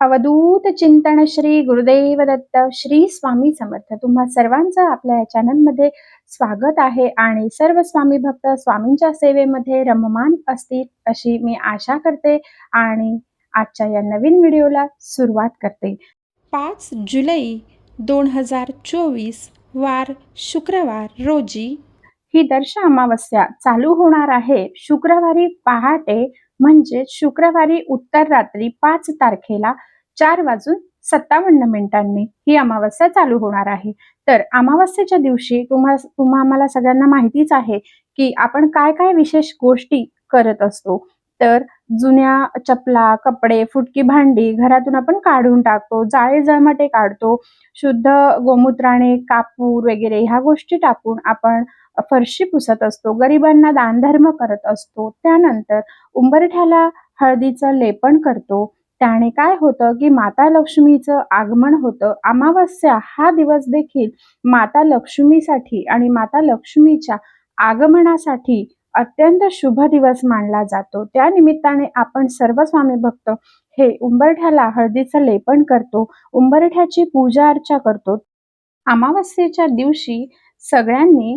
अवधूत चिंतन श्री गुरुदेव दत्त श्री स्वामी समर्थ. तुम्हा सर्वांचं आपल्या या चॅनलमध्ये स्वागत आहे आणि सर्व स्वामी भक्त स्वामींच्या सेवेमध्ये रममान असतील अशी मी आशा करते आणि आजच्या या नवीन व्हिडिओला सुरुवात करते. पाच जुलै दोन हजार चोवीस वार शुक्रवार रोजी ही दर्श अमावस्या चालू होणार आहे. शुक्रवारी पहाटे म्हणजे शुक्रवारी उत्तर रात्री पाच तारखेला चार वाजून सत्तावन्न मिनिटांनी ही अमावस्या चालू होणार आहे. तर अमावस्येच्या दिवशी तुम्हा तुम्हा आम्हाला सगळ्यांना माहितीच आहे की आपण काय काय विशेष गोष्टी करत असतो. तर जुन्या चपला कपडे फुटकी भांडी घरातून आपण काढून टाकतो जाळे जळमटे काढतो शुद्ध गोमूत्राने कापूर वगैरे ह्या गोष्टी टाकून आपण फरशी पुसत असतो गरिबांना दानधर्म करत असतो त्यानंतर उंबरठ्याला हळदीचं लेपन करतो. त्याने काय होतं की माता लक्ष्मीचं आगमन होतं. अमावस्या हा दिवस देखील माता लक्ष्मीसाठी आणि माता लक्ष्मीच्या आगमनासाठी अत्यंत शुभ दिवस मानला जातो. त्या निमित्ताने आपण सर्व स्वामी भक्त हे उंबरठ्याला हळदीचं लेपन करतो उंबरठ्याची पूजा अर्चा करतो. अमावस्येच्या दिवशी सगळ्यांनी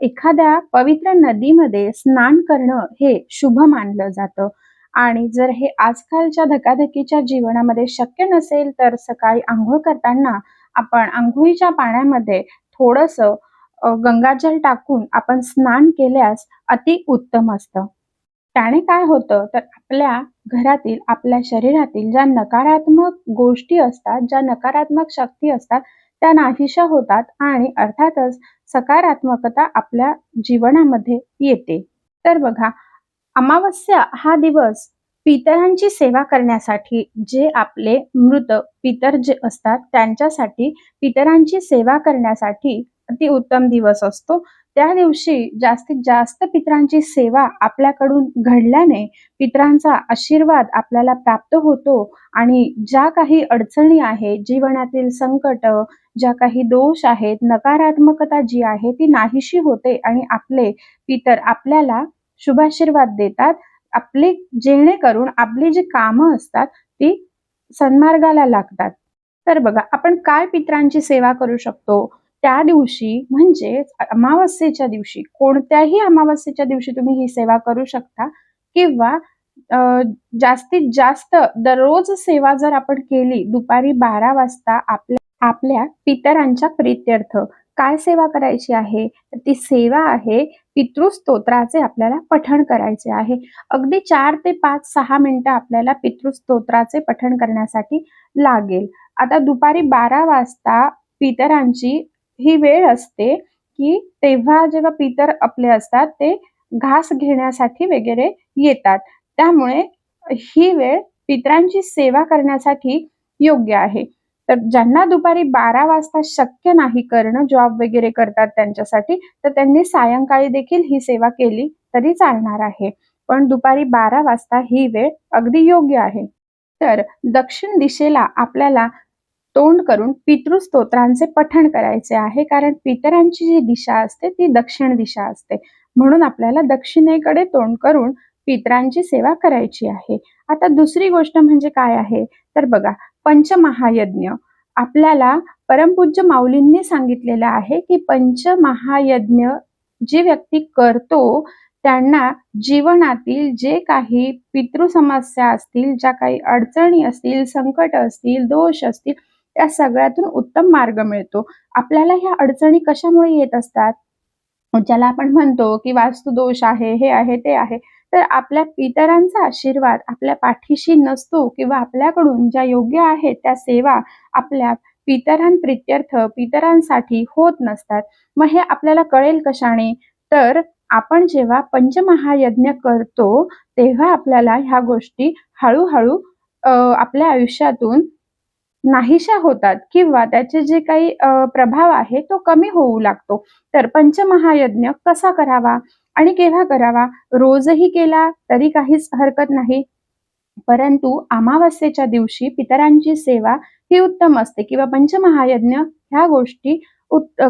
एखाद्या पवित्र नदीमध्ये स्नान करणं हे शुभ मानलं जातं. आणि जर हे आजकालच्या धकाधकीच्या जीवनामध्ये शक्य नसेल तर सकाळी आंघोळ करताना आपण आंघोळीच्या पाण्यामध्ये थोडस गंगाजल टाकून आपण स्नान केल्यास अति उत्तम असतं. त्याने काय होतं तर आपल्या घरातील आपल्या शरीरातील ज्या नकारात्मक गोष्टी असतात ज्या नकारात्मक शक्ती असतात त्या नाहीशा होतात आणि अर्थातच सकारात्मकता आपल्या जीवनामध्ये येते. तर बघा अमावस्या हा दिवस पितरांची सेवा करण्यासाठी जे आपले मृत पितर जे असतात त्यांच्यासाठी पितरांची सेवा करण्यासाठी अति उत्तम दिवस असतो. त्या दिवशी जास्तीत जास्त पितरांची सेवा आपल्याकडून घडल्याने पितरांचा आशीर्वाद आपल्याला प्राप्त होतो आणि ज्या काही अडचणी आहेत जीवनातील संकट ज्या काही दोष आहेत नकारात्मकता जी आहे ती नाहीशी होते आणि आपले पितर आपल्याला शुभाशीर्वाद देतात. आपले जेणेकरून आपली जी कामं असतात ती सन्मार्गाला लागतात. तर बघा आपण काय पित्रांची सेवा करू शकतो. त्या दिवशी म्हणजे अमावस्येच्या दिवशी कोणत्याही अमावस्येच्या दिवशी तुम्ही ही सेवा करू शकता किंवा जास्तीत जास्त दररोज सेवा जर आपण केली दुपारी बारा वाजता आपल्या आपल्या पितरांच्या प्रीत्यर्थ. काय सेवा करायची आहे? तर ती सेवा आहे पितृस्तोत्राचे आपल्याला पठण करायचे आहे. अगदी चार ते पाच सहा मिनिटं आपल्याला पितृस्तोत्राचे पठण करण्यासाठी लागेल. आता दुपारी बारा वाजता पितरांची ही वेळ असते की तेव्हा जेव्हा पितर आपले असतात ते घास घेण्यासाठी वगैरे येतात. त्यामुळे ही वेळ पितरांची सेवा करण्यासाठी योग्य आहे. तर ज्यांना दुपारी बारा वाजता शक्य नाही करणं जॉब वगैरे करतात त्यांच्यासाठी तर त्यांनी सायंकाळी देखील ही सेवा केली तरी चालणार आहे. पण दुपारी बारा वाजता ही वेळ अगदी योग्य आहे. तर दक्षिण दिशेला आपल्याला तोंड करून पितृस्तोत्रांचे पठण करायचे आहे कारण पितरांची जी दिशा असते ती दक्षिण दिशा असते. म्हणून आपल्याला दक्षिणेकडे तोंड करून पितरांची सेवा करायची आहे. आता दुसरी गोष्ट म्हणजे काय आहे? तर बघा पंचमहायज्ञ. आपल्याला परमपूज्य माऊलींनी सांगितलेलं आहे की पंचमहायज्ञ जी व्यक्ती करतो त्यांना जीवनातील जे काही पितृ समस्या असतील ज्या काही अडचणी असतील संकट असतील दोष असतील त्या सगळ्यातून उत्तम मार्ग मिळतो. आपल्याला ह्या अडचणी कशामुळे येत असतात? ज्याला आपण म्हणतो की वास्तु दोष आहे हे आहे ते आहे. तर आपल्या पितरांचा आशीर्वाद आपल्या पाठीशी नसतो किंवा आपल्याकडून ज्या योग्य आहेत त्या सेवा आपल्या पितरांप्रित्यर्थ पितरांसाठी होत नसतात. मग हे आपल्याला कळेल कशाने? तर आपण जेव्हा पंचमहायज्ञ करतो तेव्हा आपल्याला ह्या गोष्टी हळूहळू आपल्या आयुष्यातून नाहीशा होतात किंवा त्याचे जे काही प्रभाव आहे तो कमी होऊ लागतो. तर पंचमहायज्ञ कसा करावा? आणि केव्हा करावा? रोजही केला तरी काहीच हरकत नाही. परंतु अमावस्येच्या दिवशी पितरांची सेवा ही उत्तम असते किंवा पंचमहायज्ञ ह्या गोष्टी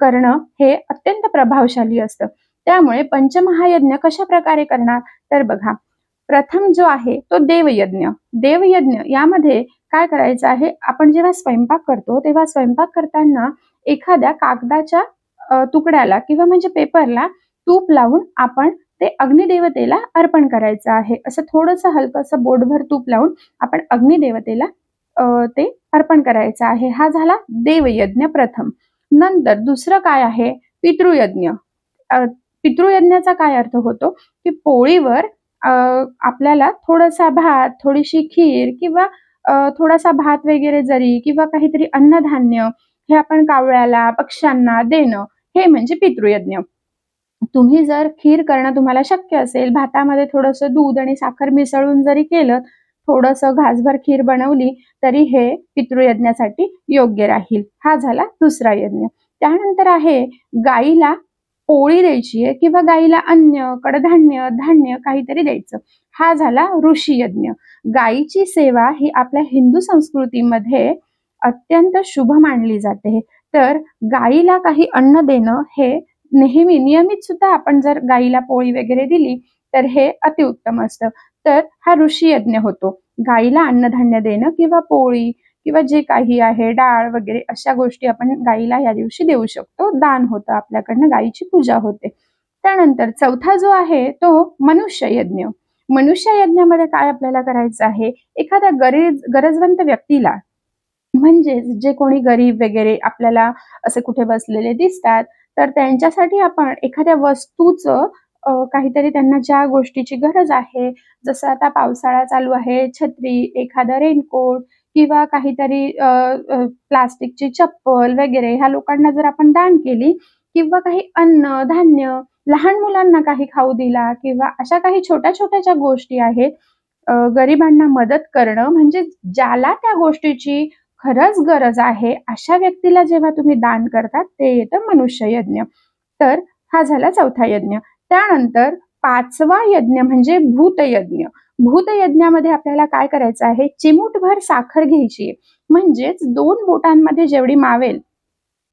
करणं हे अत्यंत प्रभावशाली असतं. त्यामुळे पंचमहायज्ञ कशा प्रकारे करणार? तर बघा प्रथम जो आहे तो देवयज्ञ. देवयज्ञ यामध्ये काय करायचं आहे? आपण जेव्हा स्वयंपाक करतो तेव्हा स्वयंपाक करताना एखाद्या कागदाच्या तुकड्याला किंवा म्हणजे पेपरला तूप लावून आपण ते अग्निदेवतेला अर्पण करायचं आहे. असं थोडंसं हलकंसं बोटभर तूप लावून आपण अग्निदेवतेला ते अर्पण करायचं आहे. हा झाला देवयज्ञ प्रथम. नंतर दुसरं काय आहे? पितृयज्ञ. पितृयज्ञाचा काय अर्थ होतो? की पोळीवर अ, आपल्याला थोडासा भात थोडीशी खीर किंवा थोडासा भात वगैरे जरी किंवा काहीतरी अन्नधान्य हे आपण कावळ्याला पक्ष्यांना देणं हे म्हणजे पितृयज्ञ. तुम्ही जर खीर करणं तुम्हाला शक्य असेल भातामध्ये थोडंसं दूध आणि साखर मिसळून जरी केलं थोडंसं घासभर खीर बनवली तरी हे पितृयज्ञासाठी योग्य राहील. हा झाला दुसरा यज्ञ. त्यानंतर आहे गाईला पोळी द्यायची आहे किंवा गाईला अन्न कडधान्य धान्य काहीतरी द्यायचं. हा झाला ऋषी यज्ञ. गायीची सेवा ही आपल्या हिंदू संस्कृतीमध्ये अत्यंत शुभ मानली जाते. तर गाईला काही अन्न देणं हे नेहमी नियमित सुद्धा आपण जर गाईला पोळी वगैरे दिली तर हे अतिउत्तम असतं. तर हा ऋषी यज्ञ होतो. गाईला अन्नधान्य देणं किंवा पोळी किंवा जे काही आहे डाळ वगैरे अशा गोष्टी आपण गाईला या दिवशी देऊ शकतो. दान होतं आपल्याकडनं गाईची पूजा होते. त्यानंतर चौथा जो आहे तो मनुष्य यज्ञ. मनुष्य यज्ञामध्ये काय आपल्याला करायचं आहे? एखाद्या गरज गरजवंत व्यक्तीला म्हणजेच जे कोणी गरीब वगैरे आपल्याला असे कुठे बसलेले दिसतात तर त्यांच्यासाठी आपण एखाद्या वस्तूचं काहीतरी त्यांना ज्या गोष्टीची गरज आहे जसं आता पावसाळा चालू आहे छत्री एखादा रेनकोट किंवा काहीतरी प्लास्टिकची चप्पल वगैरे ह्या लोकांना जर आपण दान केली किंवा काही अन्न धान्य लहान मुलांना काही खाऊ दिला किंवा अशा काही छोट्या छोट्या ज्या गोष्टी आहेत गरिबांना मदत करणं म्हणजे ज्याला त्या गोष्टीची खरंच गरज आहे. अशा व्यक्तीला जेव्हा तुम्ही दान करतात ते येतं मनुष्य यज्ञ. तर हा झाला चौथा यज्ञ. त्यानंतर पाचवा यज्ञ म्हणजे भूतयज्ञ भूतयज्ञामध्ये आपल्याला काय करायचं आहे? चिमूटभर साखर घ्यायची म्हणजेच दोन बोटांमध्ये जेवढी मावेल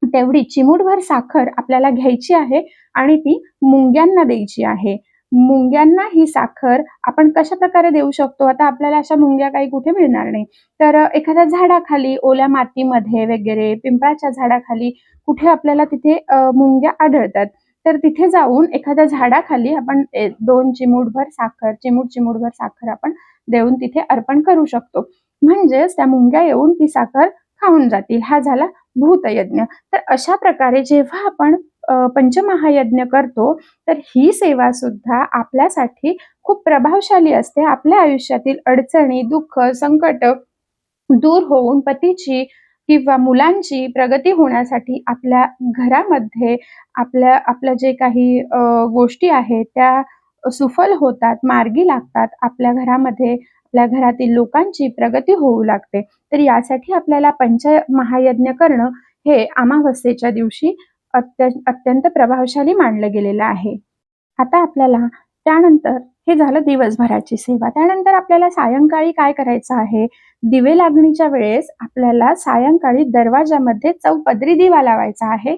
तेवढी चिमूटभर साखर आपल्याला घ्यायची आहे आणि ती मुंग्यांना द्यायची आहे. मुंग्यांना ही साखर आपण कशा प्रकारे देऊ शकतो? आता आपल्याला अशा मुंग्या काही कुठे मिळणार नाही. तर एखाद्या झाडाखाली ओल्या मातीमध्ये वगैरे पिंपळाच्या झाडाखाली कुठे आपल्याला तिथे मुंग्या आढळतात. तर तिथे जाऊन एखाद्या झाडाखाली आपण दोन चिमूटभर साखर चिमूट चिमूटभर साखर आपण देऊन तिथे अर्पण करू शकतो. म्हणजेच त्या मुंग्या येऊन ती साखर खाऊन जातील. हा झाला भूतयज्ञ. तर अशा प्रकारे जेव्हा आपण पंचमहायज्ञ करतो तर ही सेवा सुद्धा आपल्यासाठी खूप प्रभावशाली असते. आपल्या आयुष्यातील अडचणी दुःख संकट दूर होऊन पतीची किंवा मुलांची प्रगती होण्यासाठी आपल्या घरामध्ये आपल्या आपल्या जे काही गोष्टी आहेत त्या सुफल होतात मार्गी लागतात. आपल्या घरामध्ये आपल्या घरातील लोकांची प्रगती होऊ लागते. तर यासाठी आपल्याला पंचमहायज्ञ करणं हे अमावस्येच्या दिवशी अत्य अत्यंत प्रभावशाली मानलं गेलेलं आहे. आता आपल्याला त्यानंतर हे झालं दिवसभराची सेवा. त्यानंतर आपल्याला सायंकाळी काय करायचं आहे? दिवे लागणीच्या वेळेस आपल्याला सायंकाळी दरवाजामध्ये चौपदरी दिवा लावायचा आहे.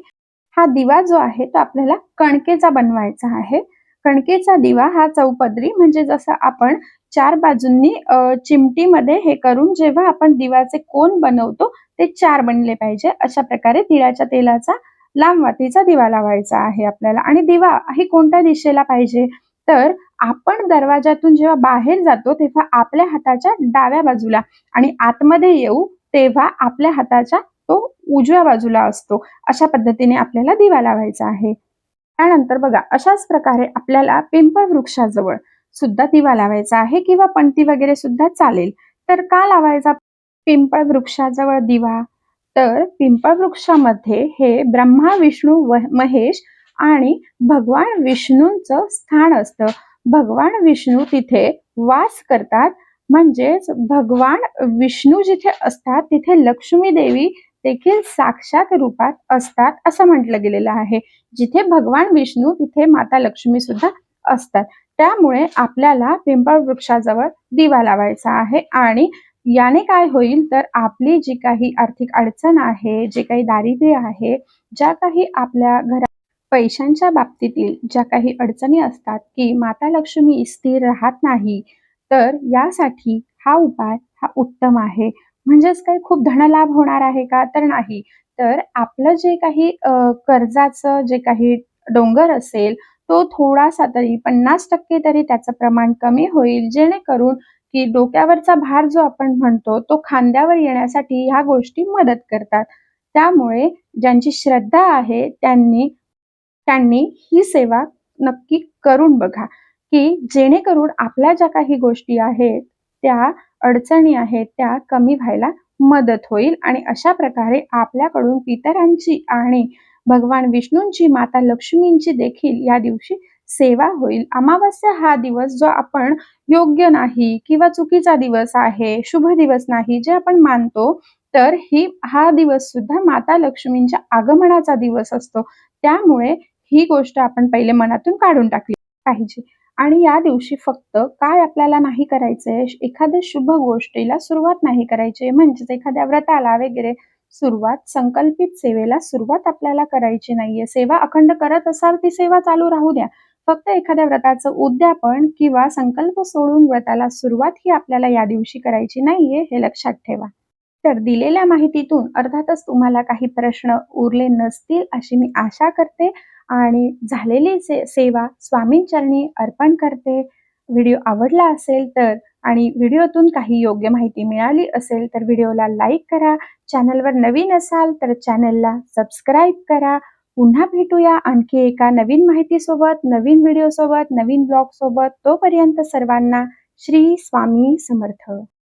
हा दिवा जो आहे तो आपल्याला कणकेचा बनवायचा आहे. कणकेचा दिवा हा चौपदरी म्हणजे जसं आपण चार बाजूंनी चिमटीमध्ये हे करून जेव्हा आपण दिवाचे कोण बनवतो ते चार बनले पाहिजे. अशा प्रकारे तिळाच्या तेलाचा लांब वातीचा दिवा लावायचा आहे आपल्याला. आणि दिवा ही कोणत्या दिशेला पाहिजे? तर आपण दरवाजातून जेव्हा बाहेर जातो तेव्हा आपल्या हाताच्या डाव्या बाजूला. आणि आतमध्ये येऊ तेव्हा आपल्या हाताच्या तो उजव्या बाजूला असतो. अशा पद्धतीने आपल्याला दिवा लावायचा आहे. त्यानंतर बघा अशाच प्रकारे आपल्याला पिंपळ वृक्षाजवळ सुद्धा दिवा लावायचा आहे किंवा पणती वगैरे सुद्धा चालेल. तर का लावायचा पिंपळ वृक्षाजवळ दिवा? तर पिंपळ वृक्षामध्ये हे ब्रह्मा विष्णू व महेश आणि भगवान विष्णूंचं स्थान असतं. भगवान विष्णू तिथे वास करतात. म्हणजेच भगवान विष्णू जिथे असतात तिथे लक्ष्मी देवी देखील साक्षात रूपात असतात असं म्हटलं गेलेलं आहे. जिथे भगवान विष्णू तिथे माता लक्ष्मी सुद्धा असतात. त्यामुळे आपल्याला पिंपळ वृक्षाजवळ दिवा लावायचा आहे आणि याने काय होईल तर आपली जी काही आर्थिक अडचण आहे जे काही दारिद्र्य आहे ज्या काही आपल्या घरात पैशांच्या बाबतीतील ज्या काही अडचणी असतात की माता लक्ष्मी स्थिर राहत नाही तर यासाठी हा उपाय हा उत्तम आहे म्हणजेच काही खूप धनलाभ होणार आहे का? तर नाही. तर आपलं जे काही कर्जाचं जे काही डोंगर असेल, तो थोडासा तरी 50% तरी त्याचं प्रमाण कमी होईल. जेणेकरून की डोक्यावरचा भार जो आपण म्हणतो, तो खांद्यावर येण्यासाठी ह्या गोष्टी मदत करतात. त्यामुळे ज्यांची श्रद्धा आहे त्यांनी त्यांनी ही सेवा नक्की करून बघा, की जेणेकरून आपल्या ज्या काही गोष्टी आहेत, त्या अडचणी आहेत, त्या कमी व्हायला मदत होईल आणि अशा प्रकारे आपल्याकडून इतरांची आणि भगवान विष्णूंची, माता लक्ष्मींची देखील या दिवशी सेवा होईल. अमावस्या हा दिवस जो आपण योग्य नाही किंवा चुकीचा दिवस आहे, शुभ दिवस नाही, जे आपण मानतो, तर ही हा दिवस सुद्धा माता लक्ष्मींच्या आगमनाचा दिवस असतो. त्यामुळे ही गोष्ट आपण पहिले मनातून काढून टाकली पाहिजे. आणि या दिवशी फक्त काय आपल्याला नाही करायचंय, एखाद्या शुभ गोष्टीला सुरुवात नाही करायची म्हणजेच एखाद्या व्रताला वगैरे सुरुवात, संकल्पित सेवेला सुरुवात आपल्याला करायची नाहीये. सेवा अखंड करत असाल, ती सेवा चालू राहू द्या. फक्त एखाद्या व्रताचं उद्यापन किंवा संकल्प सोडून व्रताला सुरुवात ही आपल्याला या दिवशी करायची नाहीये, हे लक्षात ठेवा. तर दिलेल्या माहितीतून अर्थातच तुम्हाला काही प्रश्न उरले नसतील अशी मी आशा करते आणि झालेली से सेवा स्वामींचरणी अर्पण करते. व्हिडिओ आवडला असेल तर आणि व्हिडिओतून काही योग्य माहिती मिळाली असेल तर व्हिडिओला लाईक करा. चॅनलवर नवीन असाल तर चॅनलला सबस्क्राईब करा. पुन्हा भेटूया आणखी एका नवीन माहितीसोबत, नवीन व्हिडिओसोबत, नवीन ब्लॉगसोबत. तोपर्यंत सर्वांना श्री स्वामी समर्थ.